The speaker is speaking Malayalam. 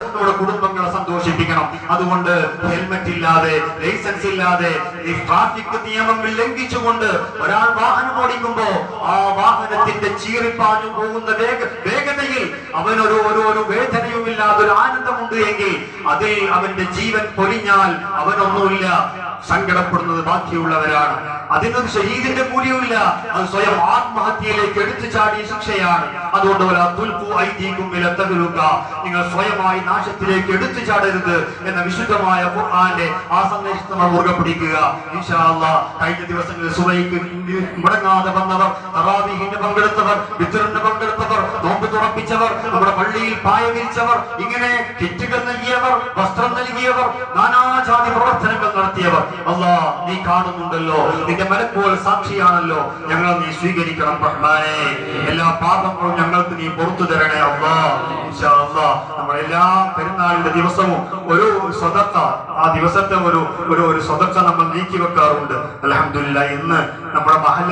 നമ്മുടെ കുടുംബങ്ങളെ സന്തോഷിപ്പിക്കണം. അതുകൊണ്ട് ഹെൽമറ്റ് ഇല്ലാതെ ലൈസൻസ് ഇല്ലാതെ ഈ ട്രാഫിക് നിയമങ്ങൾ ലംഘിച്ചുകൊണ്ട് ഒരാൾ വാഹനം ഓടിക്കുമ്പോ ആ വാഹനത്തിന്റെ ചീറിപ്പാഞ്ഞു പോകുന്ന വേഗ വേഗതയിൽ അവനൊരു ഒരു ഒരു വേദനയുമില്ലാതെ ഒരു ആനന്ദമുണ്ട് എങ്കിൽ അതിൽ അവന്റെ ജീവൻ പൊലിഞ്ഞാൽ അവനൊന്നുമില്ല. സങ്കടപ്പെടുന്നത് ബാക്കിയുള്ളവരാണ്. അതിനൊരു ശരീരത്തിന്റെ കൂലിയുമില്ല അത് സ്വയം ആത്മഹത്യയിലേക്ക് എടുത്തു ചാടിയ ശിക്ഷയാണ്. അതുകൊണ്ട് നിങ്ങൾ സ്വയമായി നാശത്തിലേക്ക് എടുത്തു ചാടരുത് എന്ന വിശുദ്ധമായ ഖുർആന്റെ ആ സന്ദേശത്തെ മുറുകെ പിടിക്കുക. കഴിഞ്ഞ ദിവസങ്ങളിൽ സുബൈക്ക് മുടങ്ങാതെ വന്നവർ തറാവീഹിന് പങ്കെടുത്തവർ വിത്തറിന് തുറപ്പിച്ചവർ നമ്മുടെ പള്ളിയിൽ പായ വിരിച്ചവർ ഇങ്ങനെ കിറ്റുകൾ നൽകിയവർ വസ്ത്രം നൽകിയവർ നാനാജാതി പ്രവർത്തനങ്ങൾ നടത്തിയവർ. അല്ലാ നീ കാണുന്നുണ്ടല്ലോ നിന്റെ മലപ്പോൾ സാക്ഷിയാണല്ലോ ഞങ്ങൾ നീ സ്വീകരിക്കണം റഹ്മാനെ. എല്ലാ പാപങ്ങളും ഞങ്ങൾക്ക് നീ പുറത്തു തരണേ അല്ലാ നമ്മളെല്ലാ പെരുന്നാളിന്റെ ദിവസവും ഒരു സ്വതത്ത ആ ദിവസത്തെ ഒരു ഒരു സ്വതക്ക നമ്മൾ നീക്കി വെക്കാറുണ്ട്. അലഹമില്ല ഇന്ന് നമ്മുടെ മഹല്ല